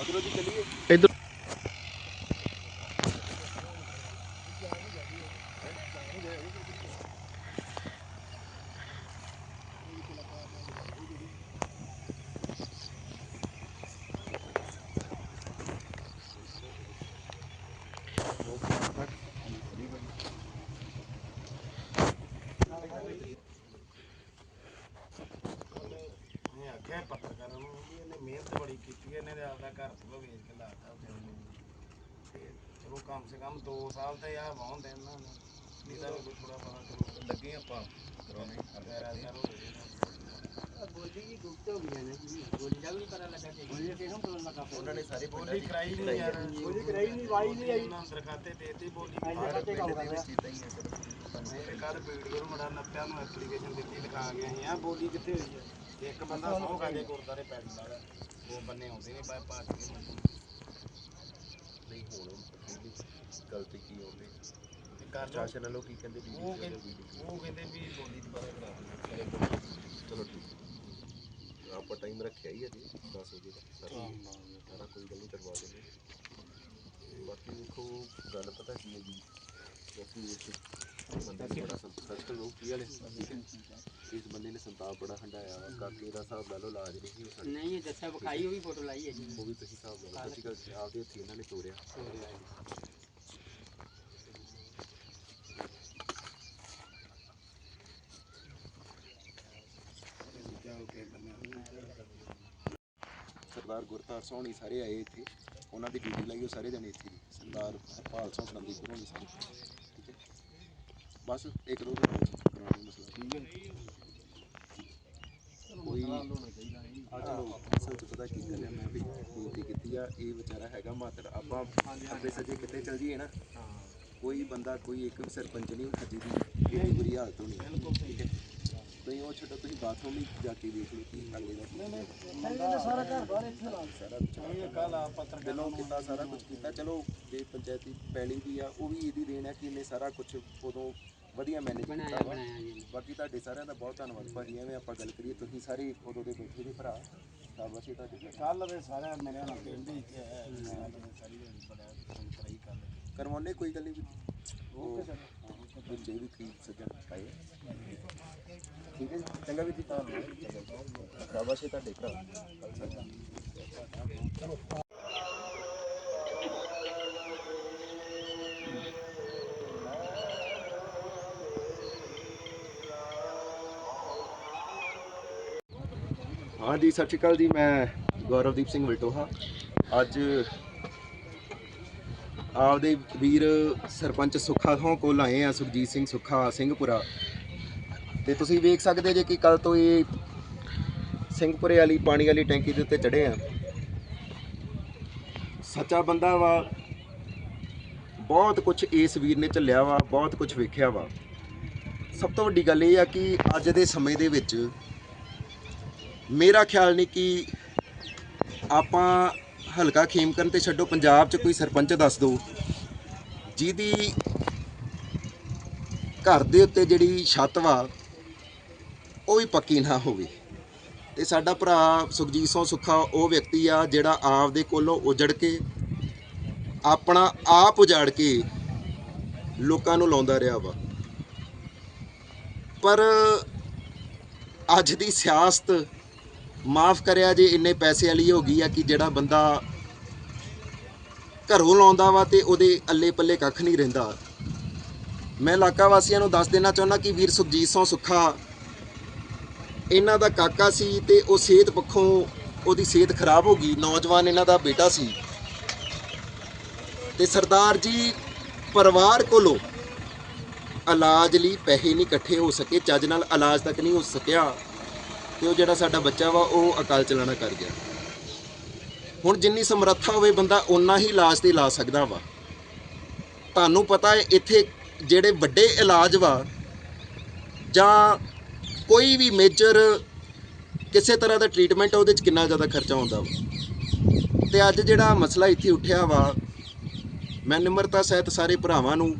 ਇੱਧਰ ਇਹ ਆਖਿਆ ਪੱਤਰਕਾਰਾਂ ਨੂੰ ਵੀ ਇਹਨੇ ਮਿਹਨਤ ਬੜੀ ਕੀਤੀ ਹੈ, ਇਹਨੇ ਤੇ ਆਪਦਾ ਘਰ ਤੋਂ ਵੇਚ ਕੇ ਲਾਤਾ ਵਿਚਾਰੇ ਨੇ ਤੇ ਚਲੋ ਕਮ ਸੇ ਕਮ 2 ਸਾਲ ਤੇ ਆ ਵਾਹੁਣ ਦੇ ਇਹਨਾਂ ਨੂੰ ਨਹੀਂ ਤਾਂ ਵੀ ਕੋਈ ਥੋੜਾ ਪਤਾ ਚਲੋ ਲੱਗੇ ਆਪਾਂ ਕਰਾਉਣੇ ਅਗਰ ਅਸਰ ਹੋ ਉਹਨਾਂ ਨੇ ਸਾਰੀ ਬੋਲੀ ਕਰਾਈ ਨਹੀਂ ਯਾਰ ਬੋਲੀ ਕਰਾਈ ਨਹੀਂ ਵਾਈ ਨਹੀਂ ਆਈ। ਉਹਨਾਂ ਦਰਖਾਤੇ ਦੇਤੀ ਬੋਲੀ ਬਾਹਰ ਪਿੰਡ ਦੇ ਵਿੱਚ ਕੀਤਾ ਹੀ ਹੈ ਤੇ ਕੱਲ ਵੀਡੀਓ ਨੂੰ ਬੜਾ ਨੱਤਿਆਂ ਨੂੰ ਐਪਲੀਕੇਸ਼ਨ ਦਿੱਤੀ ਲਿਖਾ ਗਿਆ ਸੀ ਆ ਬੋਲੀ ਕਿੱਥੇ ਹੋਈ ਹੈ ਤੇ ਇੱਕ ਬੰਦਾ ਸੌ ਕਾਜੇ ਗੁਰਦਾਰੇ ਪੈਣ ਵਾਲਾ। ਉਹ ਬੰਨੇ ਆਉਂਦੇ ਨੇ ਪਾ ਪਾ ਕੇ ਨਹੀਂ ਹੁਣ ਪਹਿਲੀ ਗਲਤੀ ਕੀ ਹੋ ਗਈ ਤੇ ਕਰ ਲਓ। ਸ਼ਾਸਨ ਵੱਲੋਂ ਕੀ ਕਹਿੰਦੇ ਵੀ ਉਹ ਕਹਿੰਦੇ ਉਹ ਕਹਿੰਦੇ ਵੀ ਬੋਲੀ ਦੁਬਾਰਾ ਕਰਾ ਦਿੰਦੇ ਚਲੋ ਠੀਕ ਆਪਾਂ ਟਾਈਮ ਰੱਖਿਆ ਹੀ ਹੈ ਜੀ 10 ਵਜੇ ਦਾ ਸਾਰਾ। ਕੋਈ ਗੱਲ ਨਹੀਂ ਕਰਵਾ ਦੇਣੀ ਤੇ ਬਾਕੀ ਦੇਖੋ ਗੱਲ ਪਤਾ ਕੀ ਹੈ ਜੀ ਅਸੀਂ ਇਸ ਬੰਦੇ ਨੇ ਬੜਾ ਸੰਤੁਸ਼ਟ ਲੋਕ ਵਾਲੇ ਠੀਕ ਹੈ ਇਸ ਬੰਦੇ ਨੇ ਸੰਤਾਪ ਬੜਾ ਹੰਡਾਇਆ ਵਾ ਕਾਕੇ ਦਾ ਹਿਸਾਬ ਲਾ ਲਓ ਲਾਜ ਨਹੀਂ ਸੀ ਹੋ ਸਕਦਾ ਨਹੀਂ ਇਹ ਦੱਸਿਆ ਵਿਖਾਈ, ਉਹ ਵੀ ਫੋਟੋ ਲਾਈ ਹੈ ਜੀ। ਉਹ ਵੀ ਤੁਸੀਂ ਹਿਸਾਬ ਲਾ ਲਓ। ਸੱਚੀ ਗੱਲ ਆਪਦੇ ਹੱਥੀਂ ਇਹਨਾਂ ਨੇ ਤੋੜਿਆ। ਸਰਦਾਰ ਗੁਰਤਾਰ ਸੋਹਣੀ ਸਾਰੇ ਆਏ ਇੱਥੇ। ਉਹਨਾਂ ਦੀ ਡਿਊਟੀ ਲਈ, ਉਹ ਸਾਰੇ ਜਣੇ ਇੱਥੇ। ਨੇ। ਸਰਦਾਰ ਹਰਪਾਲ ਸਿੰਘ ਸੰਦੀਪ ਹੋਣੀ ਸਾਰੇ। ਬਸ ਇੱਕ ਦੋ ਦਿਨ ਵਿੱਚ ਕਰਾਉਣਾ ਮਸਲਾ ਠੀਕ ਹੈ। ਕੋਈ ਅਸਲ ਚ ਪਤਾ ਕੀ ਗੱਲ ਹੈ ਮੈਂ ਵੀ ਬੇਨਤੀ ਕੀਤੀ ਆ ਇਹ ਵਿਚਾਰਾ ਹੈਗਾ ਮਾਤਰ ਆਪਾਂ ਅੱਗੇ ਸੱਜੇ ਕਿਤੇ ਚਲ ਜੀਏ ਨਾ। ਕੋਈ ਬੰਦਾ ਕੋਈ ਇੱਕ ਵੀ ਸਰਪੰਚ ਨਹੀਂ ਖੱਜੀ ਦੀ ਇਹਦੀ ਬੁਰੀ ਹਾਲਤ ਹੋਣੀ ਬਿਲਕੁਲ ਠੀਕ ਹੈ। ਤੁਸੀਂ ਉਹ ਛੱਡੋ ਤੁਸੀਂ ਬਾਥਰੂਮ ਵੀ ਜਾ ਕੇ ਦੇਖ ਲਓ ਕੀ ਅਗਲੇ ਦਾ ਹੈ। ਸਾਰਾ ਘਰ ਬਾਹਰ ਇੱਥੇ ਲਾ ਸਾਰਾ ਇਹ ਕੱਲ ਆ ਪੱਤਰਕਾਰ ਦਿਲੋਂ ਕੀਤਾ ਸਾਰਾ ਕੁਝ ਕੀਤਾ। ਚਲੋ ਜੇ ਪੰਚਾਇਤੀ ਪੈਲੀ ਵੀ ਆ ਉਹ ਵੀ ਇਹਦੀ ਦੇਣ ਹੈ ਕਿ ਇਹਨੇ ਸਾਰਾ ਕੁਝ ਉਦੋਂ ਵਧੀਆ ਮੈਨੇਜ ਬਣਾਇਆ ਕੀਤਾ ਵਾ। ਬਣਾਇਆ ਜੀ। ਬਾਕੀ ਤੁਹਾਡੇ ਸਾਰਿਆਂ ਦਾ ਬਹੁਤ ਧੰਨਵਾਦ। ਭਾਜੀ ਐਵੇਂ ਆਪਾਂ ਗੱਲ ਕਰੀਏ ਤੁਸੀਂ ਸਾਰੇ ਉਦੋਂ ਦੇ ਬੈਠੇ ਦੇ ਭਰਾ। ਸ਼ਾਬਾਸ਼ ਤੁਹਾਡੇ ਕੱਲ ਦੇ ਸਾਰਿਆਂ ਮੇਰੇ ਨਾਲ ਸਾਰਿਆਂ ਨੇ ਸਾਰੀ ਬੜਾ ਕਰਾਈ ਕਰ ਕਰਵਾਉਣੇ ਕੋਈ ਗੱਲ ਨਹੀਂ ਉਹ ਵਿੱਚ ਇਹ ਵੀ ਕੀ ਸੱਜਣ ਪਾਏ ਠੀਕ ਹੈ ਜੀ। ਚੰਗਾ ਵੀ ਜੀ ਧੰਨਵਾਦ। ਸ਼ਾਬਾਸ਼ ਤੁਹਾਡੇ ਭਰਾ। ਹਾਂਜੀ ਸਤਿ ਸ਼੍ਰੀ ਅਕਾਲ ਜੀ, ਮੈਂ ਗੌਰਵਦੀਪ ਸਿੰਘ ਵਲਟੋਹਾ। ਅੱਜ ਆਪਦੇ ਵੀਰ ਸਰਪੰਚ ਸੁੱਖਾ ਥੋਂ ਕੋਲ ਆਏ ਆ, ਸੁਖਜੀਤ ਸਿੰਘ ਸੁੱਖਾ ਸਿੰਘਪੁਰਾ। ਤੇ ਤੁਸੀਂ ਵੇਖ ਸਕਦੇ ਜੇ ਕਿ ਕੱਲ ਤੋਂ ਇਹ ਸਿੰਘਪੁਰੇ ਵਾਲੀ, ਪਾਣੀ ਵਾਲੀ ਟੈਂਕੀ ਦੇ ਉੱਤੇ ਚੜੇ ਆ। ਸੱਚਾ ਬੰਦਾ ਵਾ। ਬਹੁਤ ਕੁਝ ਇਸ ਵੀਰ ਨੇ ਝੱਲਿਆ ਵਾ, ਬਹੁਤ ਕੁਝ ਵੇਖਿਆ ਵਾ। ਸਭ ਤੋਂ ਵੱਡੀ ਗੱਲ ਇਹ ਆ ਕਿ ਅੱਜ ਦੇ ਸਮੇਂ ਦੇ ਵਿੱਚ ਮੇਰਾ ਖਿਆਲ ਨਹੀਂ ਕਿ ਆਪਾਂ ਹਲਕਾ ਖੇਮਕਰਨ ਤੇ ਛੱਡੋ, ਪੰਜਾਬ 'ਚ ਕੋਈ ਸਰਪੰਚ ਦੱਸ ਦਿਓ ਜਿਹਦੀ ਘਰ ਦੇ ਉੱਤੇ ਜਿਹੜੀ ਛੱਤ ਵਾ, ਉਹ ਵੀ ਪੱਕੀ ਨਾ ਹੋਵੇ। ਤੇ ਸਾਡਾ ਭਰਾ ਸੁਖਜੀਤ ਸਿੰਘ ਸੁੱਖਾ, ਉਹ ਵਿਅਕਤੀ ਆ ਜਿਹੜਾ ਆਪ ਦੇ ਕੋਲੋਂ ਉਜੜ ਕੇ, ਆਪਣਾ ਆਪ ਉਜਾੜ ਕੇ ਲੋਕਾਂ ਨੂੰ ਲਾਉਂਦਾ ਰਿਹਾ ਵਾ। ਪਰ ਅੱਜ ਦੀ ਸਿਆਸਤ ਮਾਫ ਕਰਿਆ ਜੇ ਇੰਨੇ ਪੈਸੇ ਵਾਲੀ ਹੋ ਗਈ ਆ ਕਿ ਜਿਹੜਾ ਬੰਦਾ ਘਰੋਂ ਲਾਉਂਦਾ ਵਾ ਤੇ ਉਹਦੇ ਅੱਲੇ ਪੱਲੇ ਕੱਖ ਨਹੀਂ ਰਹਿੰਦਾ। ਮੈਂ ਇਲਾਕਾ ਵਾਸੀਆਂ ਨੂੰ ਦੱਸ ਦੇਣਾ ਚਾਹੁੰਦਾ ਕਿ ਵੀਰ ਸੁਖਜੀਤ ਸਿੰਘ ਸੁੱਖਾ, ਇਹਨਾਂ ਦਾ ਕਾਕਾ ਸੀ ਤੇ ਉਹ ਸਿਹਤ ਪੱਖੋਂ ਉਹਦੀ ਸਿਹਤ ਖਰਾਬ ਹੋ ਗਈ। ਨੌਜਵਾਨ ਇਹਨਾਂ ਦਾ ਬੇਟਾ ਸੀ। ਤੇ ਸਰਦਾਰ ਜੀ, ਪਰਿਵਾਰ ਕੋਲੋਂ ਇਲਾਜ ਲਈ ਪੈਸੇ ਨਹੀਂ ਇਕੱਠੇ ਹੋ ਸਕੇ, ਚੱਜ ਨਾਲ ਇਲਾਜ ਤੱਕ ਨਹੀਂ ਹੋ ਸਕਿਆ। ਤੇ ਉਹ ਜਿਹੜਾ ਸਾਡਾ ਬੱਚਾ ਵਾ, ਉਹ ਅਕਾਲ ਚਲਾਣਾ ਕਰ ਗਿਆ। ਹੁਣ ਜਿੰਨੀ ਸਮਰੱਥਾ ਹੋਵੇ, ਬੰਦਾ ਉਨਾ ਹੀ ਇਲਾਜ ਤੇ ਲਾ ਸਕਦਾ ਵਾ। ਤੁਹਾਨੂੰ ਪਤਾ ਹੈ, ਇੱਥੇ ਜਿਹੜੇ ਵੱਡੇ ਇਲਾਜ ਵਾ, ਜਾਂ ਕੋਈ ਵੀ ਮੇਜਰ ਕਿਸੇ ਤਰ੍ਹਾਂ ਦਾ ਟ੍ਰੀਟਮੈਂਟ ਉਹਦੇ ਚ ਕਿੰਨਾ ਜ਼ਿਆਦਾ ਖਰਚਾ ਆਉਂਦਾ ਵਾ। ਤੇ ਅੱਜ ਜਿਹੜਾ ਮਸਲਾ ਇੱਥੇ ਉੱਠਿਆ ਵਾ, ਮੈਂ ਨਿਮਰਤਾ ਸਹਿਤ ਸਾਰੇ ਭਰਾਵਾਂ ਨੂੰ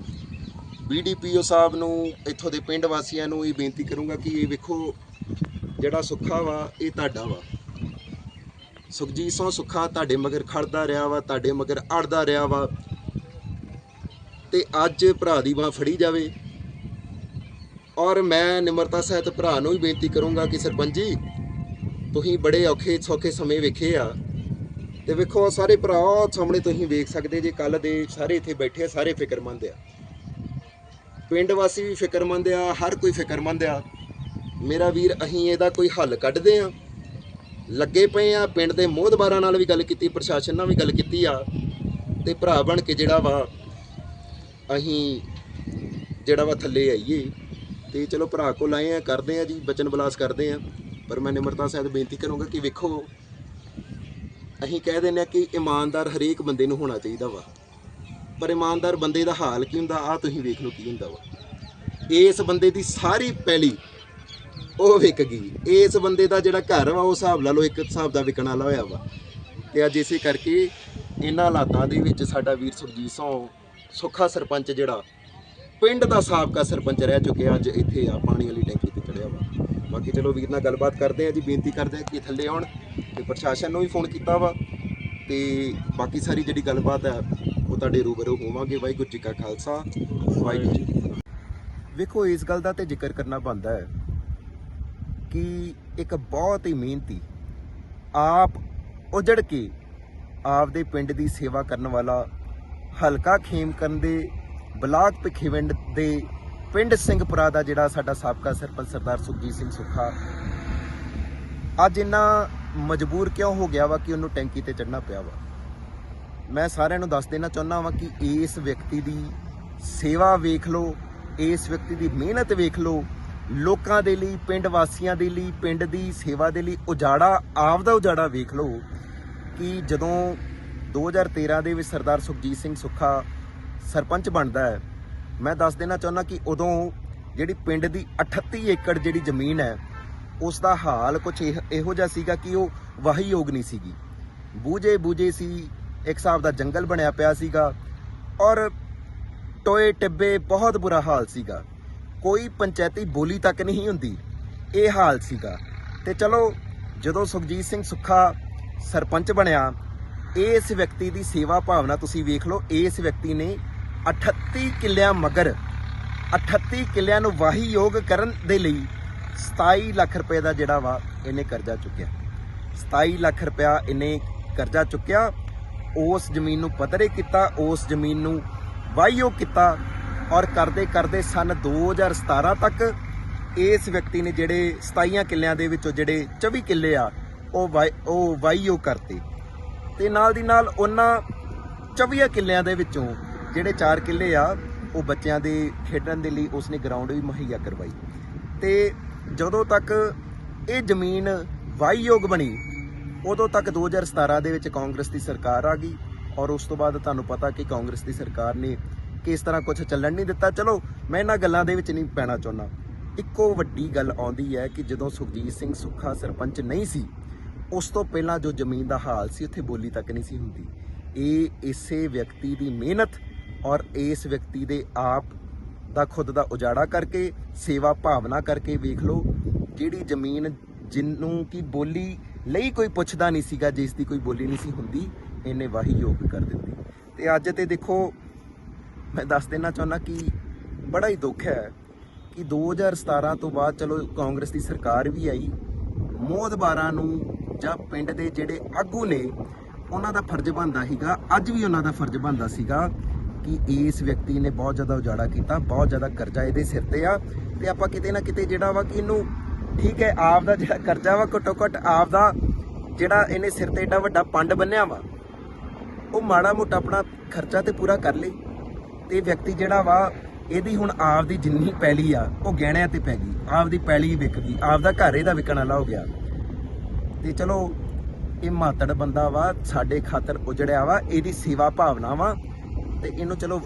ਬੀਡੀਪੀਓ ਸਾਹਿਬ ਨੂੰ, ਇੱਥੋਂ ਦੇ ਪਿੰਡ ਵਾਸੀਆਂ ਨੂੰ ਇਹ ਬੇਨਤੀ ਕਰੂੰਗਾ ਕਿ ਇਹ ਵੇਖੋ ਜਿਹੜਾ ਸੁੱਖਾ ਵਾ, ਇਹ ਤੁਹਾਡਾ ਵਾ। ਸੁਖਜੀਤ ਸਿੰਘ ਸੁੱਖਾ ਤੁਹਾਡੇ ਮਗਰ ਖੜਦਾ ਰਿਹਾ ਵਾ, ਤੁਹਾਡੇ ਮਗਰ ਅੜਦਾ ਰਿਹਾ ਵਾ। ਤੇ ਅੱਜ ਭਰਾ ਦੀ ਬਾਹ ਫੜੀ ਜਾਵੇ। ਔਰ ਮੈਂ ਨਿਮਰਤਾ ਸਹਿਤ ਭਰਾ ਨੂੰ ਵੀ ਬੇਨਤੀ ਕਰੂੰਗਾ ਕਿ, ਸਰਪੰਚ ਜੀ, ਤੁਸੀਂ ਬੜੇ ਔਖੇ ਸੌਖੇ ਸਮੇਂ ਵੇਖੇ ਆ। ਤੇ ਵੇਖੋ, ਸਾਰੇ ਭਰਾ ਉਹ ਸਾਹਮਣੇ ਤੁਸੀਂ ਵੇਖ ਸਕਦੇ ਜੇ ਕੱਲ ਦੇ ਸਾਰੇ ਇੱਥੇ ਬੈਠੇ ਆ, ਸਾਰੇ ਫਿਕਰਮੰਦ ਆ। ਪਿੰਡ ਵਾਸੀ ਵੀ ਫਿਕਰਮੰਦ ਆ, ਹਰ ਕੋਈ ਫਿਕਰਮੰਦ ਆ। ਮੇਰਾ ਵੀਰ, ਅਸੀਂ ਇਹਦਾ ਕੋਈ ਹੱਲ ਕੱਢਦੇ ਆ ਲੱਗੇ ਪਏ ਆ, ਪਿੰਡ ਦੇ ਮੋਹਦਬਾਰਾਂ ਨਾਲ ਵੀ ਗੱਲ ਕੀਤੀ, ਪ੍ਰਸ਼ਾਸਨ ਨਾਲ ਵੀ ਗੱਲ ਕੀਤੀ ਆ। ਤੇ ਭਰਾ ਬਣ ਕੇ ਜਿਹੜਾ ਵਾ, ਅਸੀਂ ਜਿਹੜਾ ਵਾ ਥੱਲੇ ਆਈਏ। ਤੇ ਚਲੋ ਭਰਾ ਕੋਲ ਆਏ ਆ, ਕਰਦੇ ਆ ਜੀ, ਬਚਨ ਬਲਾਸ ਕਰਦੇ ਆ। ਪਰ ਮੈਂ ਨਿਮਰਤਾ ਸਾਹਿਬ ਬੇਨਤੀ ਕਰੂੰਗਾ ਕਿ ਵੇਖੋ, ਅਸੀਂ ਕਹਿ ਦਿੰਦੇ ਆ ਕਿ ਇਮਾਨਦਾਰ ਹਰੇਕ ਬੰਦੇ ਨੂੰ ਹੋਣਾ ਚਾਹੀਦਾ ਵਾ। ਪਰ ਇਮਾਨਦਾਰ ਬੰਦੇ ਦਾ ਹਾਲ ਕੀ ਹੁੰਦਾ? ਆ ਤੁਸੀਂ ਵੇਖ ਲਓ ਕੀ ਹੁੰਦਾ ਵਾ। ਇਸ ਬੰਦੇ ਦੀ ਸਾਰੀ ਪੈਲੀ ਉਹ ਵਿਕ ਗਈ। ਇਸ ਬੰਦੇ ਦਾ ਜਿਹੜਾ ਘਰ ਵਾ, ਉਹ ਹਿਸਾਬ ਲਾ ਲਓ, ਇੱਕ ਹਿਸਾਬ ਦਾ ਵਿਕਣ ਵਾਲਾ ਹੋਇਆ ਵਾ। ਤੇ ਅੱਜ ਇਸੇ ਕਰਕੇ ਇਹਨਾਂ ਹਾਲਾਤਾਂ ਦੇ ਵਿੱਚ ਸਾਡਾ ਵੀਰ ਸੁਰਜੀਤ ਸਿੰਘ, ਸੁੱਖਾ ਸਰਪੰਚ ਜਿਹੜਾ, ਪਿੰਡ ਦਾ ਸਾਬਕਾ ਸਰਪੰਚ ਰਹਿ ਚੁੱਕਿਆ, ਅੱਜ ਇੱਥੇ ਆ, ਪਾਣੀ ਵਾਲੀ ਟੈਂਕੀ ਤੇ ਚੜਿਆ ਵਾ। ਬਾਕੀ ਚਲੋ ਵੀਰ ਨਾਲ ਗੱਲਬਾਤ ਕਰਦੇ ਆ ਜੀ, ਬੇਨਤੀ ਕਰਦੇ ਆ ਕਿ ਥੱਲੇ ਆਉਣ ਤੇ ਪ੍ਰਸ਼ਾਸਨ ਨੂੰ ਵੀ ਫੋਨ ਕੀਤਾ ਵਾ। ਤੇ ਬਾਕੀ ਸਾਰੀ ਜਿਹੜੀ ਗੱਲਬਾਤ ਹੈ ਉਹ ਤੁਹਾਡੇ ਰੂਬਰੂ ਹੋਵਾਂਗੇ। ਵਾਹਿਗੁਰੂ ਜੀ ਕਾ ਖਾਲਸਾ, ਵਾਹਿਗੁਰੂ ਜੀ ਵੇਖੋ, ਇਸ ਗੱਲ ਦਾ ਤੇ ਜ਼ਿਕਰ ਕਰਨਾ ਬਣਦਾ ਹੈ। ਕਿ ਇੱਕ ਬਹੁਤ ਹੀ ਮਿਹਨਤੀ, ਆਪ ਉਜੜ ਕੇ ਆਪਦੇ ਪਿੰਡ ਦੀ ਸੇਵਾ ਕਰਨ ਵਾਲਾ ਹਲਕਾ ਖੇਮਕਰਨ ਦੇ ਬਲਾਕ ਭਿੱਖੀਵਿੰਡ ਦੇ ਪਿੰਡ ਸਿੰਘਪੁਰਾ ਦਾ ਜਿਹੜਾ ਸਾਡਾ ਸਾਬਕਾ ਸਰਪੰਚ ਸਰਦਾਰ ਸੁਖਜੀਤ ਸਿੰਘ ਸੁੱਖਾ। ਅੱਜ ਇੰਨਾ ਮਜਬੂਰ ਕਿਉਂ ਹੋ ਗਿਆ ਵਾ ਕਿ ਉਹਨੂੰ ਟੈਂਕੀ ਤੇ ਚੜਨਾ ਪਿਆ ਵਾ? ਮੈਂ ਸਾਰਿਆਂ ਨੂੰ ਦੱਸ ਦੇਣਾ ਚਾਹੁੰਦਾ ਵਾਂ ਕਿ ਇਸ ਵਿਅਕਤੀ ਦੀ ਸੇਵਾ ਵੇਖ ਲਓ, ਇਸ ਵਿਅਕਤੀ ਦੀ ਮਿਹਨਤ ਵੇਖ ਲਓ ਲੋਕਾਂ ਦੇ ਲਈ, ਪਿੰਡ ਵਾਸੀਆਂ ਦੇ ਲਈ, ਪਿੰਡ ਦੀ ਸੇਵਾ ਦੇ ਲਈ ਉਜਾੜਾ ਆਪਦਾ ਉਜਾੜਾ ਵੇਖ ਲਓ ਕਿ ਜਦੋਂ 2013 ਦੇ ਵਿੱਚ ਸਰਦਾਰ ਸੁਖਜੀਤ ਸਿੰਘ ਸੁੱਖਾ ਸਰਪੰਚ ਬਣਦਾ ਹੈ, ਮੈਂ ਦੱਸ ਦੇਣਾ ਚਾਹੁੰਦਾ ਕਿ ਉਦੋਂ ਜਿਹੜੀ ਪਿੰਡ ਦੀ 38 ਏਕੜ ਜਿਹੜੀ ਜ਼ਮੀਨ ਹੈ ਉਸ ਦਾ ਹਾਲ ਕੁਝ ਇਹੋ ਜਿਹਾ ਸੀਗਾ ਕਿ ਉਹ ਵਾਹੀਯੋਗ ਨਹੀਂ ਸੀਗੀ। ਬੂਝੇ ਬੂਝੇ ਸੀ, ਇੱਕ ਹਿਸਾਬ ਦਾ ਜੰਗਲ ਬਣਿਆ ਪਿਆ ਸੀਗਾ ਔਰ ਟੋਏ ਟਿੱਬੇ ਬਹੁਤ ਬੁਰਾ ਹਾਲ ਸੀਗਾ। ਕੋਈ ਪੰਚਾਇਤੀ ਬੋਲੀ ਤੱਕ ਨਹੀਂ ਹੁੰਦੀ। ਇਹ ਹਾਲ ਸੀਗਾ। ਤੇ ਚਲੋ, ਜਦੋਂ ਸੁਖਜੀਤ ਸਿੰਘ ਸੁੱਖਾ ਸਰਪੰਚ ਬਣਿਆ, ਇਸ ਵਿਅਕਤੀ ਦੀ ਸੇਵਾ ਭਾਵਨਾ ਤੁਸੀਂ ਵੇਖ ਲਓ, ਇਸ ਵਿਅਕਤੀ ਨੇ 38 ਕਿੱਲਿਆਂ ਮਗਰ 38 ਕਿੱਲਿਆਂ ਨੂੰ ਵਾਹੀਯੋਗ ਕਰਨ ਦੇ ਲਈ 27 ਲੱਖ ਰੁਪਏ ਦਾ ਜਿਹੜਾ ਵਾ ਇਹਨੇ ਕਰਜ਼ਾ ਚੁੱਕਿਆ। 27 ਲੱਖ ਰੁਪਇਆ ਇਹਨੇ ਕਰਜ਼ਾ ਚੁੱਕਿਆ, ਉਸ ਜ਼ਮੀਨ ਨੂੰ ਪੱਧਰੇ ਕੀਤਾ, ਉਸ ਜ਼ਮੀਨ ਨੂੰ ਵਾਹੀਯੋਗ ਕੀਤਾ ਔਰ ਕਰਦੇ ਕਰਦੇ ਸਨ 2017 ਤੱਕ ਇਸ ਵਿਅਕਤੀ ਨੇ ਜਿਹੜੇ 27 ਕਿੱਲਿਆਂ ਦੇ ਵਿੱਚੋਂ ਜਿਹੜੇ 24 ਕਿੱਲੇ ਆ, ਉਹ ਵਾਈ- ਉਹ ਵਾਹੀਯੋਗ ਕਰਤੇ। ਤੇ ਨਾਲ ਦੀ ਨਾਲ ਉਹਨਾਂ 24 ਕਿੱਲਿਆਂ ਦੇ ਵਿੱਚੋਂ ਜਿਹੜੇ 4 ਕਿੱਲੇ ਆ, ਉਹ ਬੱਚਿਆਂ ਦੇ ਖੇਡਣ ਦੇ ਲਈ ਉਸਨੇ ਗਰਾਊਂਡ ਵੀ ਮੁਹੱਈਆ ਕਰਵਾਈ। ਤੇ ਜਦੋਂ ਤੱਕ ਇਹ ਜ਼ਮੀਨ ਵਾਹੀਯੋਗ ਬਣੀ, ਉਦੋਂ ਤੱਕ 2017 ਦੇ ਵਿੱਚ ਕਾਂਗਰਸ ਦੀ ਸਰਕਾਰ ਆ ਗਈ ਔਰ ਉਸ ਤੋਂ ਬਾਅਦ ਤੁਹਾਨੂੰ ਪਤਾ ਕਿ ਕਾਂਗਰਸ ਦੀ ਸਰਕਾਰ ਨੇ ਕਿਸ ਤਰ੍ਹਾਂ ਕੁਝ ਚੱਲਣ ਨਹੀਂ ਦਿੱਤਾ। ਚਲੋ, ਮੈਂ ਇਹਨਾਂ ਗੱਲਾਂ ਦੇ ਵਿੱਚ ਨਹੀਂ ਪੈਣਾ ਚਾਹੁੰਦਾ। ਇੱਕੋ ਵੱਡੀ ਗੱਲ ਆਉਂਦੀ ਹੈ ਕਿ ਜਦੋਂ ਸੁਖਜੀਤ ਸਿੰਘ ਸੁੱਖਾ ਸਰਪੰਚ ਨਹੀਂ ਸੀ, ਉਸ ਤੋਂ ਪਹਿਲਾਂ ਜੋ ਜ਼ਮੀਨ ਦਾ ਹਾਲ ਸੀ, ਉੱਥੇ ਬੋਲੀ ਤੱਕ ਨਹੀਂ ਸੀ ਹੁੰਦੀ। ਇਹ ਇਸੇ ਵਿਅਕਤੀ ਦੀ ਮਿਹਨਤ ਔਰ ਇਸ ਵਿਅਕਤੀ ਦੇ ਆਪ ਦਾ ਖੁਦ ਦਾ ਉਜਾੜਾ ਕਰਕੇ, ਸੇਵਾ ਭਾਵਨਾ ਕਰਕੇ ਵੇਖ ਲਓ, ਜਿਹੜੀ ਜ਼ਮੀਨ ਜਿਹਨੂੰ ਕੀ ਬੋਲੀ ਲਈ ਕੋਈ ਪੁੱਛਦਾ ਨਹੀਂ ਸੀਗਾ, ਜਿਸ ਦੀ ਕੋਈ ਬੋਲੀ ਨਹੀਂ ਸੀ ਹੁੰਦੀ, ਇਹਨੇ ਵਾਹੀ ਯੋਗ ਕਰ ਦਿੱਤੀ। ਤੇ ਅੱਜ ਤੇ ਦੇਖੋ ਮੈਂ ਦੱਸ ਦੇਣਾ ਚਾਹੁੰਦਾ ਕਿ ਬੜਾ ਹੀ ਦੁੱਖ ਹੈ ਕਿ 2017 ਤੋਂ ਬਾਅਦ ਚਲੋ ਕਾਂਗਰਸ ਦੀ ਸਰਕਾਰ ਵੀ ਆਈ, ਮੋਦਬਾਰਾਂ ਨੂੰ ਜਾਂ ਪਿੰਡ ਦੇ ਜਿਹੜੇ ਆਗੂ ਨੇ, ਉਹਨਾਂ ਦਾ ਫਰਜ਼ ਬਣਦਾ ਸੀਗਾ, ਅੱਜ ਵੀ ਉਹਨਾਂ ਦਾ ਫਰਜ਼ ਬਣਦਾ ਸੀਗਾ ਕਿ ਇਸ ਵਿਅਕਤੀ ਨੇ ਬਹੁਤ ਜ਼ਿਆਦਾ ਉਜਾੜਾ ਕੀਤਾ, ਬਹੁਤ ਜ਼ਿਆਦਾ ਕਰਜ਼ਾ ਇਹਦੇ ਸਿਰ ਤੇ ਆ ਤੇ ਆਪਾਂ ਕਿਤੇ ਨਾ ਕਿਤੇ ਜਿਹੜਾ ਵਾ ਕਿ ਇਹਨੂੰ ਠੀਕ ਹੈ, ਆਪ ਦਾ ਜਿਹੜਾ ਕਰਜ਼ਾ ਵਾ ਘੱਟੋ ਘੱਟ ਆਪ ਦਾ ਜਿਹੜਾ ਇਹਨੇ ਸਿਰ ਤੇ ਏਡਾ ਵੱਡਾ ਪੰਡ ਬੰਨਿਆ ਵਾ, ਉਹ ਮਾੜਾ ਮੋਟਾ ਆਪਣਾ ਖਰਚਾ ਤੇ ਪੂਰਾ ਕਰ ਲੇ ਤੇ ਵਿਅਕਤੀ ਜਿਹੜਾ ਵਾ, ਇਹਦੀ ਹੁਣ ਆਪਦੀ ਜਿੰਨੀ ਪੈਲੀ ਆ, ਉਹ ਗਹਿਣਿਆਂ ਤੇ ਪੈ ਗਈ। ਆਪਦੀ ਪੈਲੀ ਵਿਕ ਗਈ। ਆਪਦਾ ਘਰ ਇਹਦਾ ਵਿਕਣ ਵਾਲਾ ਹੋ ਗਿਆ। ਤੇ ਚਲੋ, ਇਹ ਮਾਤੜ ਬੰਦਾ ਵਾ, ਸਾਡੇ ਖਾਤਰ ਉਜੜਿਆ ਵਾ, ਇਹਦੀ ਸੇਵਾ ਭਾਵਨਾ ਵਾ। ਤੇ ਇਹਨੂੰ ਚਲੋ